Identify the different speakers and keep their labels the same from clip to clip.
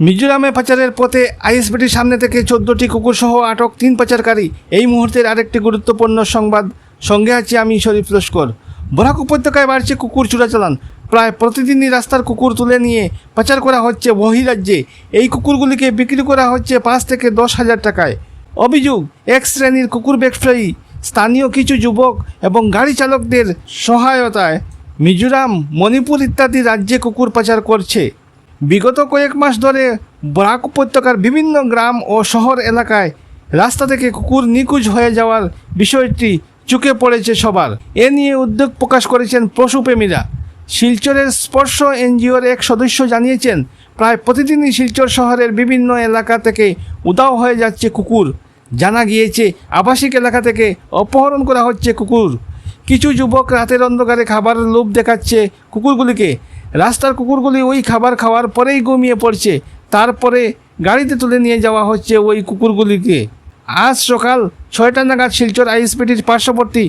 Speaker 1: মিজোরামে পাচারের পথে আইএসবিটির সামনে থেকে চোদ্দটি কুকুরসহ আটক তিন পাচারকারী। এই মুহূর্তের আরেকটি গুরুত্বপূর্ণ সংবাদ। সঙ্গে আছি আমি শরীফ লস্কর। বরাক উপত্যকায় বাড়ছে কুকুর চোরাচালান। প্রায় প্রতিদিনই রাস্তার কুকুর তুলে নিয়ে পাচার করা হচ্ছে বহিরাজ্যে। এই কুকুরগুলিকে বিক্রি করা হচ্ছে পাঁচ থেকে দশ হাজার টাকায়। অভিযোগ এক শ্রেণির কুকুর ব্যবসায়ী, স্থানীয় কিছু যুবক এবং গাড়ি চালকদের সহায়তায় মিজোরাম, মণিপুর ইত্যাদি রাজ্যে কুকুর পাচার করছে। বিগত কয়েক মাস ধরে বরাক উপত্যকার বিভিন্ন গ্রাম ও শহর এলাকায় রাস্তা থেকে কুকুর নিখোঁজ হয়ে যাওয়ার বিষয়টি চুকে পড়েছে সবার। এ নিয়ে উদ্বেগ প্রকাশ করেছেন পশুপ্রেমীরা। শিলচরের স্পর্শ এনজিওর এক সদস্য জানিয়েছেন, প্রায় প্রতিদিনই শিলচর শহরের বিভিন্ন এলাকা থেকে উদাও হয়ে যাচ্ছে কুকুর। জানা গিয়েছে, আবাসিক এলাকা থেকে অপহরণ করা হচ্ছে কুকুর। কিছু যুবক রাতের অন্ধকারে খাবারের লোভ দেখাচ্ছে কুকুরগুলিকে। রাস্তার কুকুরগুলি ওই খাবার খাওয়ার পরেই ঘুমিয়ে পড়ছে। তারপরে গাড়িতে তুলে নিয়ে যাওয়া হচ্ছে ওই কুকুরগুলিকে। আজ সকাল ছয়টা নাগাদ শিলচর আইএসপিটির পার্শ্ববর্তী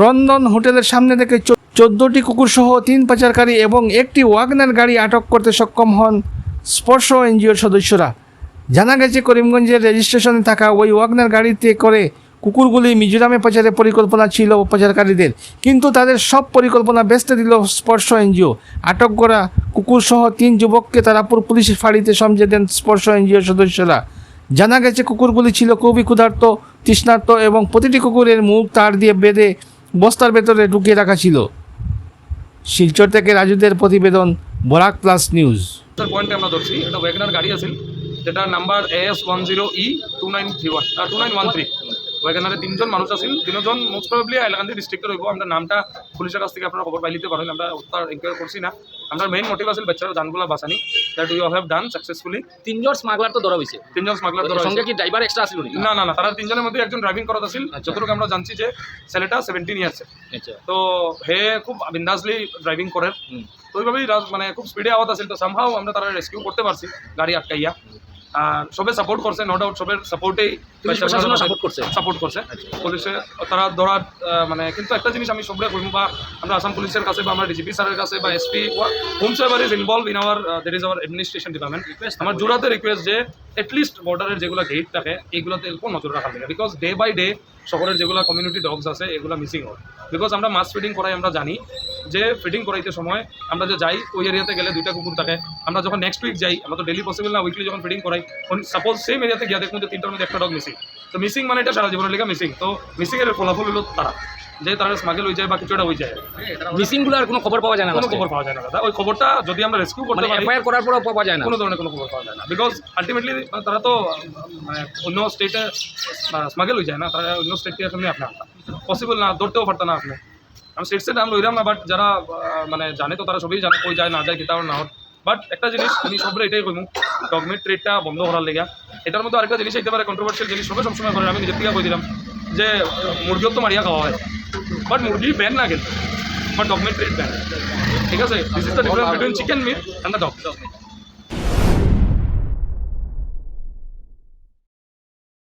Speaker 1: রন্ধন হোটেলের সামনে থেকে চোদ্দোটি কুকুরসহ তিন পাচারকারী এবং একটি ওয়াগনার গাড়ি আটক করতে সক্ষম হন স্পর্শ এনজিওর সদস্যরা। জানা গেছে, করিমগঞ্জের রেজিস্ট্রেশনে থাকা ওই ওয়াগনার গাড়িতে করে কুকুরগুলি মিজোরামে পাচারের পরিকল্পনা ছিল পাচারকারীদের কিন্তু তাদের সব পরিকল্পনা বেসতে দিল স্পর্শ এনজিও। আটক করা কুকুরসহ তিন যুবককে তারাপুর পুলিশের ফাঁড়িতে সমঝে দেন স্পর্শ এনজিওর সদস্যরা। জানা গেছে কুকুরগুলি ছিল খুবই ক্ষুধার্ত, তৃষ্ণার্ত এবং প্রতিটি কুকুরের মুখ তার দিয়ে বেঁধে বস্তার ভেতরে ঢুকিয়ে রাখা ছিল। শিলচর থেকে রাজুদের প্রতিবেদন, বরাক প্লাস নিউজ।
Speaker 2: পয়েন্টে আমরা ধরছি। গাড়ি যেটা number S one zero E two nine three one two nine one three ওয়াগনারে তিনজন মানুষ আছিল। তিনজন মোস্ট প্রবলি হাইলাকান্দি ডিস্ট্রিক্টে রইব আমরা নামটা পুলিশের কাছ থেকে আপনারা খবর পাইলিতে পারেন। আমরা তার এনকোয়ারি করছি না। আমরা মেইন মোটিভ আছিল বাচ্চারা জানগুলা বাঁচানি that you have done successfully
Speaker 3: তিনজন স্মাগলার তো ধরা হয়েছে
Speaker 2: তিনজন স্মাগলার ধরা
Speaker 3: সঙ্গে। কি ড্রাইভার এক্সট্রা আছিল
Speaker 2: না না না তারা তিনজনের মধ্যে একজন ড্রাইভিং করাত আছিল।
Speaker 3: আচ্ছা।
Speaker 2: যতটুকু আমরা জানছি যে ছেলেটা সেভেন্টিন
Speaker 3: আচ্ছা।
Speaker 2: তো হে খুব বিন্দাসলি ড্রাইভিং করে। তো ওইভাবেই মানে খুব স্পিডে আওয়াত আছিল। তো সামহাও আমরা তারা রেস্কিউ করতে পারছি। গাড়ি আটকাইয়া। সবে সাপোর্ট করছে নো ডাউট সবের সাপোর্টেই
Speaker 3: support করছে?
Speaker 2: সাপোর্ট করছে। পুলিশে তারা ধরার মানে কিন্তু একটা জিনিস আমি সবরে কইম বা আমরা আসাম পুলিশের কাছে বা আমরা ডিজিপি স্যারের কাছে বা SP home server is involve in our there is our administration department আমার জোড়াতে রিকোয়েস্ট যে এটলিস্ট বর্ডারের যেগুলো গেট থাকে এইগুলোতে অল্প নজর রাখা লাগে। বিকজ ডে বাই ডে শহরের যেগুলো কমিউনিটি ডগস আছে এগুলো মিসিং হয়। বিকজ আমরা মাছ ফিডিং করাই আমরা জানি। যে ফিডিং করাইতে সময় আমরা যে যাই ওই এরিয়াতে গেলে দুইটা কুকুর থাকে। আমরা যখন নেক্সট উইক যাই আমরা তো ডেলি পসিবল না উইকলি যখন ফিডিং করাই সাপোজ সেম এরিয়াতে গিয়ে দেখুন যে তিনটার মধ্যে একটা ডগ মিসিং তো মিসিং মানে এটা সারা জীবনের লেগে মিসিং তো মিসিং এর ফলাফল হলো তারা। যে তারা স্মাগেল হয়ে যায় বা কিছু একটা হয়ে যায়।
Speaker 3: মিসিংগুলার কোনো খবর পাওয়া যায় না
Speaker 2: কোনো খবর পাওয়া যায় না দাদা। ওই খবরটা যদি আমরা রেস্কিউ করতে
Speaker 3: মানে
Speaker 2: পারি
Speaker 3: এফআইআর করার পরও পাওয়া যায় না?
Speaker 2: কোনো ধরনের কোনো খবর পাওয়া যায় না। বিকজ আলটিমেটলি তারা তো মানে অন্য স্টেটে স্মাগেল হয়ে যায় না তারা অন্য স্টেট থেকে আপনি আপনার পসিবল না। ধরতেও পারতো না আপনি আমি সেট আমরা ওইরাম না বাট যারা মানে জানে তো তারা সবই জানে কই যায়, না যায় কিতাও না হোক বাট একটা জিনিস আমি সবরে এটাই কইমু ডগমেট ট্রেডটা বন্ধ করার লেগা। এটার মধ্যে আরেকটা জিনিস হইতে পারে কন্ট্রোভার্সিয়াল জিনিস সবে সবসময় করে, আমি নিজের থেকে কই দিলাম, যে মুরগিও তো মারিয়া খাওয়া হয়। বাট মুরগি ব্যান না কিন্তু বাট ডগমেট ট্রেড ব্যান ঠিক আছে? This is the difference between chicken meat and the dog